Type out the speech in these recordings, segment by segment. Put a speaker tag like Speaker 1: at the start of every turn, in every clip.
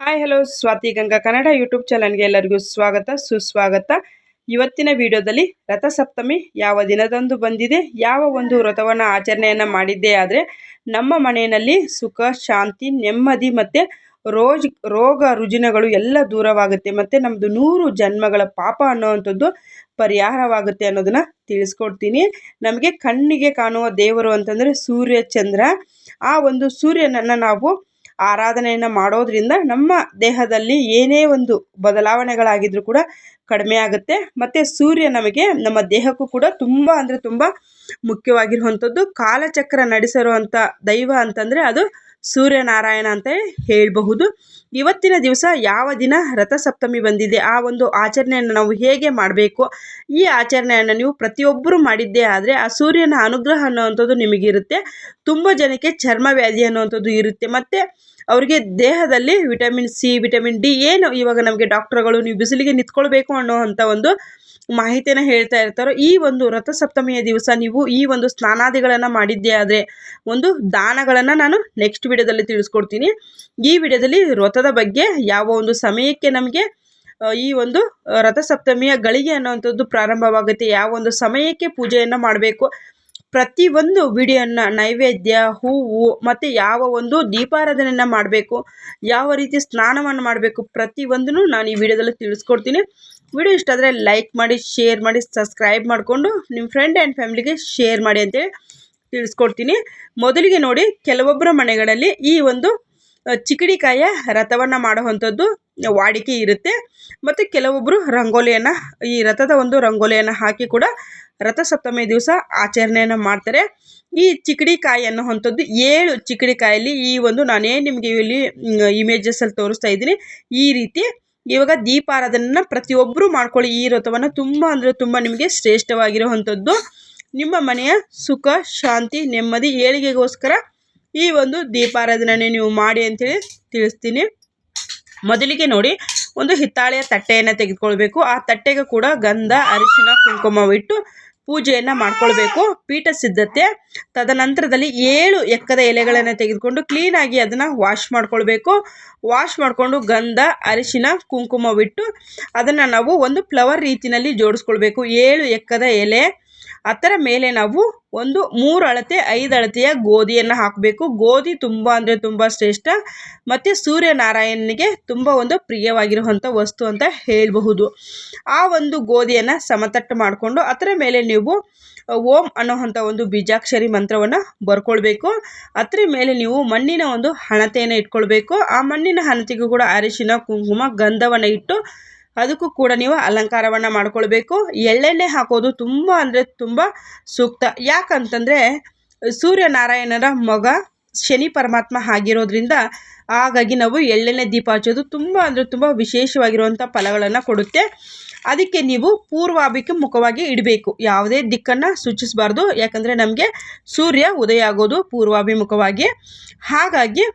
Speaker 1: Hi hello Swathi Ganga Kannada YouTube ಚಾನಲ್ಗೆ ಎಲ್ಲರಿಗೂ ಸ್ವಾಗತ, ಸುಸ್ವಾಗತ. ಇವತ್ತಿನ ವಿಡಿಯೋದಲ್ಲಿ ರಥಸಪ್ತಮಿ ಯಾವ ದಿನದಂದು ಬಂದಿದೆ, ಯಾವ ಒಂದು ವ್ರತವನ್ನು ಆಚರಣೆಯನ್ನು ಮಾಡಿದ್ದೇ ಆದರೆ ನಮ್ಮ ಮನೆಯಲ್ಲಿ ಸುಖ, ಶಾಂತಿ, ನೆಮ್ಮದಿ ಮತ್ತು ರೋಜ್, ರೋಗ ರುಜಿನಗಳು ಎಲ್ಲ ದೂರವಾಗುತ್ತೆ ಮತ್ತು ನಮ್ಮದು ನೂರು ಜನ್ಮಗಳ ಪಾಪ ಅನ್ನೋವಂಥದ್ದು ಪರಿಹಾರವಾಗುತ್ತೆ ಅನ್ನೋದನ್ನು ತಿಳಿಸ್ಕೊಡ್ತೀನಿ. ನಮಗೆ ಕಣ್ಣಿಗೆ ಕಾಣುವ ದೇವರು ಅಂತಂದರೆ ಸೂರ್ಯ ಚಂದ್ರ. ಆ ಒಂದು ಸೂರ್ಯನನ್ನು ನಾವು ಆರಾಧನೆಯನ್ನು ಮಾಡೋದ್ರಿಂದ ನಮ್ಮ ದೇಹದಲ್ಲಿ ಏನೇ ಒಂದು ಬದಲಾವಣೆಗಳಾಗಿದ್ರೂ ಕೂಡ ಕಡಿಮೆ ಆಗುತ್ತೆ. ಮತ್ತು ಸೂರ್ಯ ನಮಗೆ ನಮ್ಮ ದೇಹಕ್ಕೂ ಕೂಡ ತುಂಬ ಅಂದರೆ ತುಂಬ ಮುಖ್ಯವಾಗಿರುವಂಥದ್ದು. ಕಾಲಚಕ್ರ ನಡೆಸಿರುವಂಥ ದೈವ ಅಂತಂದರೆ ಅದು ಸೂರ್ಯನಾರಾಯಣ ಅಂತ ಹೇಳಬಹುದು. ಇವತ್ತಿನ ದಿವಸ ಯಾವ ದಿನ ರಥಸಪ್ತಮಿ ಬಂದಿದೆ, ಆ ಒಂದು ಆಚರಣೆಯನ್ನು ನಾವು ಹೇಗೆ ಮಾಡಬೇಕು? ಈ ಆಚರಣೆಯನ್ನು ನೀವು ಪ್ರತಿಯೊಬ್ಬರು ಮಾಡಿದ್ದೇ ಆದರೆ ಆ ಸೂರ್ಯನ ಅನುಗ್ರಹ ಅನ್ನುವಂಥದ್ದು ನಿಮಗಿರುತ್ತೆ. ತುಂಬ ಜನಕ್ಕೆ ಚರ್ಮ ವ್ಯಾಧಿ ಅನ್ನುವಂಥದ್ದು ಇರುತ್ತೆ. ಮತ್ತು ಅವರಿಗೆ ದೇಹದಲ್ಲಿ ವಿಟಮಿನ್ ಸಿ, ವಿಟಮಿನ್ ಡಿ ಏನು ಇವಾಗ ನಮಗೆ ಡಾಕ್ಟ್ರುಗಳು ನೀವು ಬಿಸಿಲಿಗೆ ನಿಂತ್ಕೊಳ್ಬೇಕು ಅನ್ನೋ ಅಂಥ ಒಂದು ಮಾಹಿತಿಯನ್ನು ಹೇಳ್ತಾ ಇರ್ತಾರೋ, ಈ ಒಂದು ರಥಸಪ್ತಮಿಯ ದಿವಸ ನೀವು ಈ ಒಂದು ಸ್ನಾನಾದಿಗಳನ್ನು ಮಾಡಿದ್ದೇ ಆದರೆ ಒಂದು ದಾನಗಳನ್ನು ನಾನು ನೆಕ್ಸ್ಟ್ ವಿಡಿಯೋದಲ್ಲಿ ತಿಳಿಸ್ಕೊಡ್ತೀನಿ. ಈ ವಿಡಿಯೋದಲ್ಲಿ ವ್ರತದ ಬಗ್ಗೆ ಯಾವ ಒಂದು ಸಮಯಕ್ಕೆ ನಮಗೆ ಈ ಒಂದು ರಥಸಪ್ತಮಿಯ ಗಳಿಗೆ ಅನ್ನುವಂಥದ್ದು ಪ್ರಾರಂಭವಾಗುತ್ತೆ, ಯಾವ ಒಂದು ಸಮಯಕ್ಕೆ ಪೂಜೆಯನ್ನು ಮಾಡಬೇಕು ಪ್ರತಿಯೊಂದು ವಿಡಿಯೋನ ನೈವೇದ್ಯ, ಹೂವು ಮತ್ತು ಯಾವ ಒಂದು ದೀಪಾರಾಧನೆಯನ್ನು ಮಾಡಬೇಕು, ಯಾವ ರೀತಿ ಸ್ನಾನವನ್ನು ಮಾಡಬೇಕು ಪ್ರತಿಯೊಂದನ್ನು ನಾನು ಈ ವಿಡಿಯೋದಲ್ಲಿ ತಿಳಿಸ್ಕೊಡ್ತೀನಿ. ವಿಡಿಯೋ ಇಷ್ಟ ಆದರೆ ಲೈಕ್ ಮಾಡಿ, ಶೇರ್ ಮಾಡಿ, ಸಬ್ಸ್ಕ್ರೈಬ್ ಮಾಡಿಕೊಂಡು ನಿಮ್ಮ ಫ್ರೆಂಡ್ ಆ್ಯಂಡ್ ಫ್ಯಾಮಿಲಿಗೆ ಶೇರ್ ಮಾಡಿ ಅಂತೇಳಿ ತಿಳಿಸ್ಕೊಡ್ತೀನಿ. ಮೊದಲಿಗೆ ನೋಡಿ ಕೆಲವೊಬ್ಬರ ಮನೆಗಳಲ್ಲಿ ಈ ಒಂದು ಚಿಕಡಿಕಾಯ ರಥವನ್ನು ಮಾಡುವಂಥದ್ದು ವಾಡಿಕೆ ಇರುತ್ತೆ. ಮತ್ತು ಕೆಲವೊಬ್ಬರು ರಂಗೋಲಿಯನ್ನು, ಈ ರಥದ ಒಂದು ರಂಗೋಲಿಯನ್ನು ಹಾಕಿ ಕೂಡ ರಥಸಪ್ತಮಿ ದಿವಸ ಆಚರಣೆಯನ್ನು ಮಾಡ್ತಾರೆ. ಈ ಚಿಕಡಿಕಾಯಿ ಅನ್ನುವಂಥದ್ದು ಏಳು ಚಿಕಡಿಕಾಯಲ್ಲಿ ಈ ಒಂದು ನಾನೇ ನಿಮಗೆ ಇಲ್ಲಿ ಇಮೇಜಸಲ್ಲಿ ತೋರಿಸ್ತಾ ಇದ್ದೀನಿ. ಈ ರೀತಿ ಇವಾಗ ದೀಪಾರಾಧನೆಯನ್ನು ಪ್ರತಿಯೊಬ್ಬರು ಮಾಡ್ಕೊಳ್ಳಿ. ಈ ರಥವನ್ನು ತುಂಬ ಅಂದರೆ ತುಂಬ ನಿಮಗೆ ಶ್ರೇಷ್ಠವಾಗಿರುವಂಥದ್ದು. ನಿಮ್ಮ ಮನೆಯ ಸುಖ, ಶಾಂತಿ, ನೆಮ್ಮದಿ, ಏಳಿಗೆಗೋಸ್ಕರ ಈ ಒಂದು ದೀಪಾರಾಧನೆ ನೀವು ಮಾಡಿ ಅಂತೇಳಿ ತಿಳಿಸ್ತೀನಿ. ಮೊದಲಿಗೆ ನೋಡಿ, ಒಂದು ಹಿತ್ತಾಳೆಯ ತಟ್ಟೆಯನ್ನು ತೆಗೆದುಕೊಳ್ಬೇಕು. ಆ ತಟ್ಟೆಗೆ ಕೂಡ ಗಂಧ, ಅರಿಶಿನ ಕುಂಕುಮವಿಟ್ಟು ಪೂಜೆಯನ್ನು ಮಾಡ್ಕೊಳ್ಬೇಕು. ಪೀಠ ಸಿದ್ಧತೆ, ತದನಂತರದಲ್ಲಿ ಏಳು ಎಕ್ಕದ ಎಲೆಗಳನ್ನು ತೆಗೆದುಕೊಂಡು ಕ್ಲೀನಾಗಿ ಅದನ್ನು ವಾಶ್ ಮಾಡ್ಕೊಳ್ಬೇಕು. ವಾಶ್ ಮಾಡಿಕೊಂಡು ಗಂಧ, ಅರಿಶಿನ ಕುಂಕುಮವಿಟ್ಟು ಅದನ್ನು ನಾವು ಒಂದು ಫ್ಲವರ್ ರೀತಿಯಲ್ಲಿ ಜೋಡಿಸ್ಕೊಳ್ಬೇಕು. ಏಳು ಎಕ್ಕದ ಎಲೆ ಅದರ ಮೇಲೆ ನಾವು ಒಂದು ಮೂರು ಅಳತೆ, ಐದು ಅಳತೆಯ ಗೋಧಿಯನ್ನು ಹಾಕಬೇಕು. ಗೋಧಿ ತುಂಬ ಅಂದರೆ ತುಂಬ ಶ್ರೇಷ್ಠ. ಮತ್ತು ಸೂರ್ಯನಾರಾಯಣನಿಗೆ ತುಂಬ ಒಂದು ಪ್ರಿಯವಾಗಿರುವಂಥ ವಸ್ತು ಅಂತ ಹೇಳಬಹುದು. ಆ ಒಂದು ಗೋಧಿಯನ್ನು ಸಮತಟ್ಟು ಮಾಡಿಕೊಂಡು ಅದರ ಮೇಲೆ ನೀವು ಓಂ ಅನ್ನೋವಂಥ ಒಂದು ಬೀಜಾಕ್ಷರಿ ಮಂತ್ರವನ್ನು ಬರ್ಕೊಳ್ಬೇಕು. ಅದರ ಮೇಲೆ ನೀವು ಮಣ್ಣಿನ ಒಂದು ಹಣತೆಯನ್ನು ಇಟ್ಕೊಳ್ಬೇಕು. ಆ ಮಣ್ಣಿನ ಹಣತೆಗೂ ಕೂಡ ಅರಿಶಿನ, ಕುಂಕುಮ, ಗಂಧವನ್ನು ಇಟ್ಟು ಅದಕ್ಕೂ ಕೂಡ ನೀವು ಅಲಂಕಾರವನ್ನು ಮಾಡ್ಕೊಳ್ಬೇಕು. ಎಳ್ಳೆಣ್ಣೆ ಹಾಕೋದು ತುಂಬ ಅಂದರೆ ತುಂಬ ಸೂಕ್ತ. ಯಾಕಂತಂದರೆ ಸೂರ್ಯನಾರಾಯಣರ ಮಗ ಶನಿ ಪರಮಾತ್ಮ ಆಗಿರೋದ್ರಿಂದ ಹಾಗಾಗಿ ನಾವು ಎಳ್ಳೆಣ್ಣೆ ದೀಪ ಹಚ್ಚೋದು ತುಂಬ ಅಂದರೆ ತುಂಬ ವಿಶೇಷವಾಗಿರುವಂಥ ಫಲಗಳನ್ನು ಕೊಡುತ್ತೆ. ಅದಕ್ಕೆ ನೀವು ಮುಖವಾಗಿ ಇಡಬೇಕು. ಯಾವುದೇ ದಿಕ್ಕನ್ನು ಸೂಚಿಸಬಾರ್ದು. ಯಾಕಂದರೆ ನಮಗೆ ಸೂರ್ಯ ಉದಯ ಆಗೋದು ಪೂರ್ವಾಭಿಮುಖವಾಗಿ. ಹಾಗಾಗಿ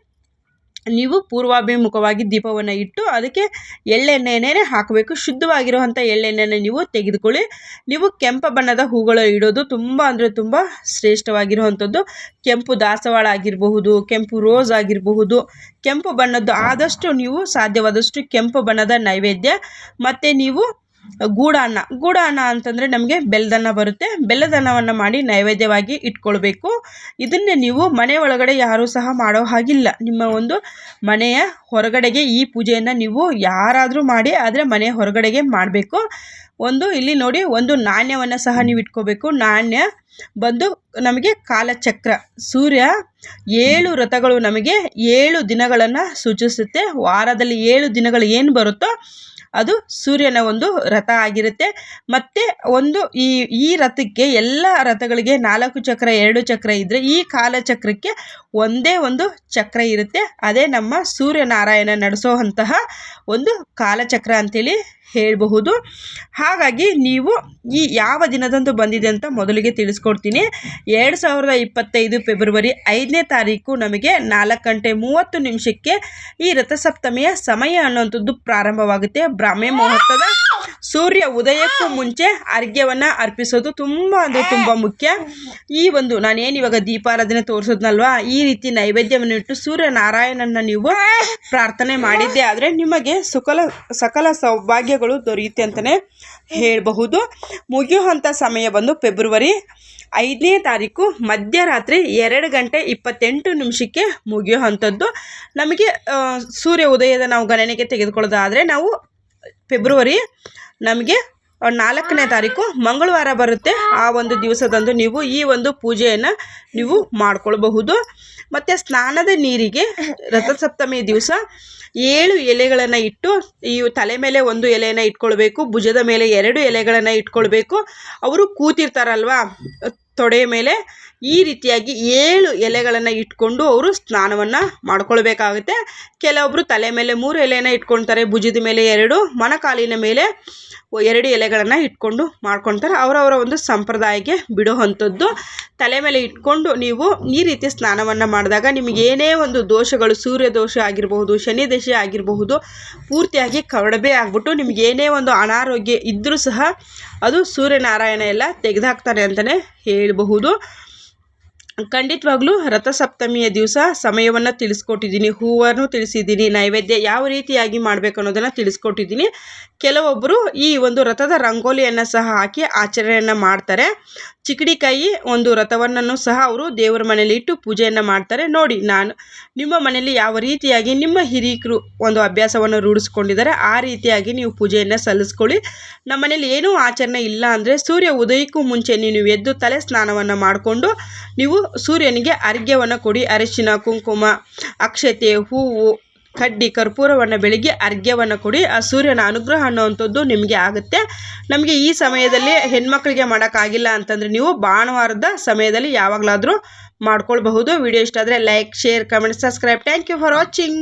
Speaker 1: ನೀವು ಪೂರ್ವಾಭಿಮುಖವಾಗಿ ದೀಪವನ್ನು ಇಟ್ಟು ಅದಕ್ಕೆ ಎಳ್ಳೆಣ್ಣೆನೇ ಹಾಕಬೇಕು. ಶುದ್ಧವಾಗಿರುವಂಥ ಎಳ್ಳೆಣ್ಣೆನ ನೀವು ತೆಗೆದುಕೊಳ್ಳಿ. ನೀವು ಕೆಂಪು ಬಣ್ಣದ ಹೂಗಳು ಇಡೋದು ತುಂಬ ಅಂದರೆ ತುಂಬ ಶ್ರೇಷ್ಠವಾಗಿರುವಂಥದ್ದು. ಕೆಂಪು ದಾಸವಾಳ ಆಗಿರಬಹುದು, ಕೆಂಪು ರೋಸ್ ಆಗಿರಬಹುದು, ಕೆಂಪು ಬಣ್ಣದ್ದು ಆದಷ್ಟು ನೀವು ಸಾಧ್ಯವಾದಷ್ಟು ಕೆಂಪು ಬಣ್ಣದ ನೈವೇದ್ಯ. ಮತ್ತು ನೀವು ಗೂಡಾನ್ನ. ಗೂಡಾನ್ನ ಅಂತಂದರೆ ನಮಗೆ ಬೆಲ್ಲದನ್ನ ಬರುತ್ತೆ. ಬೆಲ್ಲದನ್ನವನ್ನು ಮಾಡಿ ನೈವೇದ್ಯವಾಗಿ ಇಟ್ಕೊಳ್ಬೇಕು. ಇದನ್ನೇ ನೀವು ಮನೆ ಒಳಗಡೆ ಯಾರೂ ಸಹ ಮಾಡೋ ಹಾಗಿಲ್ಲ. ನಿಮ್ಮ ಒಂದು ಮನೆಯ ಹೊರಗಡೆಗೆ ಈ ಪೂಜೆಯನ್ನು ನೀವು ಯಾರಾದರೂ ಮಾಡಿ ಆದರೆ ಮನೆಯ ಹೊರಗಡೆಗೆ ಮಾಡಬೇಕು. ಒಂದು ಇಲ್ಲಿ ನೋಡಿ ಒಂದು ನಾಣ್ಯವನ್ನು ಸಹ ನೀವು ಇಟ್ಕೋಬೇಕು. ನಾಣ್ಯ ಬಂದು ನಮಗೆ ಕಾಲಚಕ್ರ. ಸೂರ್ಯ ಏಳು ರಥಗಳು ನಮಗೆ ಏಳು ದಿನಗಳನ್ನು ಸೂಚಿಸುತ್ತೆ. ವಾರದಲ್ಲಿ ಏಳು ದಿನಗಳು ಏನು ಬರುತ್ತೋ ಅದು ಸೂರ್ಯನ ಒಂದು ರಥ ಆಗಿರುತ್ತೆ. ಮತ್ತು ಒಂದು ಈ ಈ ರಥಕ್ಕೆ ಎಲ್ಲ ರಥಗಳಿಗೆ ನಾಲ್ಕು ಚಕ್ರ, ಎರಡು ಚಕ್ರ ಇದ್ದರೆ ಈ ಕಾಲಚಕ್ರಕ್ಕೆ ಒಂದೇ ಒಂದು ಚಕ್ರ ಇರುತ್ತೆ. ಅದೇ ನಮ್ಮ ಸೂರ್ಯನಾರಾಯಣ ನಡೆಸೋವಂತಹ ಒಂದು ಕಾಲಚಕ್ರ ಅಂಥೇಳಿ ಹೇಳಬಹುದು. ಹಾಗಾಗಿ ನೀವು ಈ ಯಾವ ದಿನದಂದು ಬಂದಿದೆ ಅಂತ ಮೊದಲಿಗೆ ತಿಳಿಸ್ಕೊಡ್ತೀನಿ. ಎರಡು ಸಾವಿರದ ಇಪ್ಪತ್ತೈದು ಫೆಬ್ರವರಿ ಐದನೇ ತಾರೀಕು ನಮಗೆ ನಾಲ್ಕು ಗಂಟೆ ಮೂವತ್ತು ನಿಮಿಷಕ್ಕೆ ಈ ರಥಸಪ್ತಮಿಯ ಸಮಯ ಅನ್ನುವಂಥದ್ದು ಪ್ರಾರಂಭವಾಗುತ್ತೆ. ಬ್ರಾಹ್ಮೆ ಮುಹೂರ್ತದ ಸೂರ್ಯ ಉದಯಕ್ಕೂ ಮುಂಚೆ ಅರ್ಘ್ಯವನ್ನು ಅರ್ಪಿಸೋದು ತುಂಬ ಅಂದರೆ ತುಂಬ ಮುಖ್ಯ. ಈ ಒಂದು ನಾನೇನು ಇವಾಗ ದೀಪಾರಾಧನೆ ತೋರಿಸೋದ್ನಲ್ವಾ? ಈ ರೀತಿ ನೈವೇದ್ಯವನ್ನು ಇಟ್ಟು ಸೂರ್ಯನಾರಾಯಣನ ನೀವು ಪ್ರಾರ್ಥನೆ ಮಾಡಿದ್ದೆ ಆದರೆ ನಿಮಗೆ ಸುಕಲ, ಸಕಲ ಸೌಭಾಗ್ಯಗಳು ದೊರೆಯುತ್ತೆ ಅಂತಲೇ ಹೇಳಬಹುದು. ಮುಗಿಯುವಂಥ ಸಮಯ ಬಂದು ಫೆಬ್ರವರಿ ಐದನೇ ತಾರೀಕು ಮಧ್ಯರಾತ್ರಿ ಎರಡು ಗಂಟೆ ಇಪ್ಪತ್ತೆಂಟು ನಿಮಿಷಕ್ಕೆ ಮುಗಿಯುವಂಥದ್ದು ನಮಗೆ ಸೂರ್ಯ ಉದಯದ ನಾವು ಗಣನೆಗೆ ತೆಗೆದುಕೊಳ್ಳೋದಾದರೆ ನಾವು ಫೆಬ್ರವರಿ ನಮಗೆ ನಾಲ್ಕನೇ ತಾರೀಕು ಮಂಗಳವಾರ ಬರುತ್ತೆ. ಆ ಒಂದು ದಿವಸದಂದು ನೀವು ಈ ಒಂದು ಪೂಜೆಯನ್ನು ನೀವು ಮಾಡಿಕೊಳ್ಬಹುದು. ಮತ್ತು ಸ್ನಾನದ ನೀರಿಗೆ ರಥಸಪ್ತಮಿ ದಿವಸ ಏಳು ಎಲೆಗಳನ್ನು ಇಟ್ಟು, ಈ ತಲೆ ಮೇಲೆ ಒಂದು ಎಲೆಯನ್ನು ಇಟ್ಕೊಳ್ಬೇಕು, ಭುಜದ ಮೇಲೆ ಎರಡು ಎಲೆಗಳನ್ನು ಇಟ್ಕೊಳ್ಬೇಕು. ಅವರು ಕೂತಿರ್ತಾರಲ್ವಾ, ತೊಡೆಯ ಮೇಲೆ. ಈ ರೀತಿಯಾಗಿ ಏಳು ಎಲೆಗಳನ್ನು ಇಟ್ಕೊಂಡು ಅವರು ಸ್ನಾನವನ್ನು ಮಾಡ್ಕೊಳ್ಬೇಕಾಗುತ್ತೆ. ಕೆಲವೊಬ್ಬರು ತಲೆ ಮೇಲೆ ಮೂರು ಎಲೆಯನ್ನು ಇಟ್ಕೊಳ್ತಾರೆ ಭುಜದ ಮೇಲೆ ಎರಡು, ಮೊಣಕಾಲಿನ ಮೇಲೆ ಎರಡು ಎಲೆಗಳನ್ನು ಇಟ್ಕೊಂಡು ಮಾಡ್ಕೊಳ್ತಾರೆ ಅವರವರ ಒಂದು ಸಂಪ್ರದಾಯಕ್ಕೆ ಬಿಡುವಂಥದ್ದು ತಲೆ ಮೇಲೆ ಇಟ್ಕೊಂಡು ನೀವು ಈ ರೀತಿ ಸ್ನಾನವನ್ನು ಮಾಡಿದಾಗ ನಿಮಗೆ ಏನೇ ಒಂದು ದೋಷಗಳು, ಸೂರ್ಯ ದೋಷ ಆಗಿರಬಹುದು, ಶನಿ ದಶೆ ಆಗಿರಬಹುದು, ಪೂರ್ತಿಯಾಗಿ ಕರಡಬೇ ಆಗಿಬಿಟ್ಟು ನಿಮಗೆ ಏನೇ ಒಂದು ಅನಾರೋಗ್ಯ ಇದ್ದರೂ ಸಹ ಅದು ಸೂರ್ಯನಾರಾಯಣ ಎಲ್ಲ ತೆಗೆದಾಕ್ತಾರೆ ಅಂತಲೇ ಹೇಳಬಹುದು. ಖಂಡಿತವಾಗ್ಲೂ ರಥಸಪ್ತಮಿಯ ದಿವಸ ಸಮಯವನ್ನು ತಿಳಿಸ್ಕೊಟ್ಟಿದ್ದೀನಿ, ಹೂವನ್ನು ತಿಳಿಸಿದ್ದೀನಿ, ನೈವೇದ್ಯ ಯಾವ ರೀತಿಯಾಗಿ ಮಾಡಬೇಕು ಅನ್ನೋದನ್ನು ತಿಳಿಸ್ಕೊಟ್ಟಿದ್ದೀನಿ. ಕೆಲವೊಬ್ಬರು ಈ ಒಂದು ರಥದ ರಂಗೋಲಿಯನ್ನು ಸಹ ಹಾಕಿ ಆಚರಣೆಯನ್ನು ಮಾಡ್ತಾರೆ. ಚಿಕ್ಕಡಿಕಾಯಿ ಒಂದು ರಥವನ್ನು ಸಹ ಅವರು ದೇವರ ಮನೆಯಲ್ಲಿ ಇಟ್ಟು ಪೂಜೆಯನ್ನು ಮಾಡ್ತಾರೆ. ನೋಡಿ, ನಾನು ನಿಮ್ಮ ಮನೆಯಲ್ಲಿ ಯಾವ ರೀತಿಯಾಗಿ ನಿಮ್ಮ ಹಿರಿಯರು ಒಂದು ಅಭ್ಯಾಸವನ್ನು ರೂಢಿಸ್ಕೊಂಡಿದ್ದಾರೆ, ಆ ರೀತಿಯಾಗಿ ನೀವು ಪೂಜೆಯನ್ನು ಸಲ್ಲಿಸ್ಕೊಳ್ಳಿ. ನಮ್ಮ ಮನೇಲಿ ಏನೂ ಆಚರಣೆ ಇಲ್ಲ ಅಂದರೆ ಸೂರ್ಯ ಉದಯಕ್ಕೂ ಮುಂಚೆ ನೀವು ಎದ್ದು ತಲೆ ಸ್ನಾನವನ್ನು ಮಾಡಿಕೊಂಡು ನೀವು ಸೂರ್ಯನಿಗೆ ಅರ್ಘ್ಯವನ್ನು ಕೊಡಿ, ಅರಿಶಿನ, ಕುಂಕುಮ, ಅಕ್ಷತೆ, ಹೂವು, ಕಡ್ಡಿ, ಕರ್ಪೂರವನ್ನು ಬೆಳಿಗ್ಗೆ ಅರ್ಘ್ಯವನ್ನು ಕೊಡಿ. ಆ ಸೂರ್ಯನ ಅನುಗ್ರಹ ಅನ್ನುವಂಥದ್ದು ನಿಮಗೆ ಆಗುತ್ತೆ. ನಮಗೆ ಈ ಸಮಯದಲ್ಲಿ ಹೆಣ್ಮಕ್ಳಿಗೆ ಮಾಡೋಕ್ಕಾಗಿಲ್ಲ ಅಂತಂದರೆ ನೀವು ಭಾನುವಾರದ ಸಮಯದಲ್ಲಿ ಯಾವಾಗಲಾದರೂ ಮಾಡ್ಕೊಳ್ಬಹುದು. ವಿಡಿಯೋ ಇಷ್ಟ ಆದರೆ like, share, comment, subscribe. Thank you for watching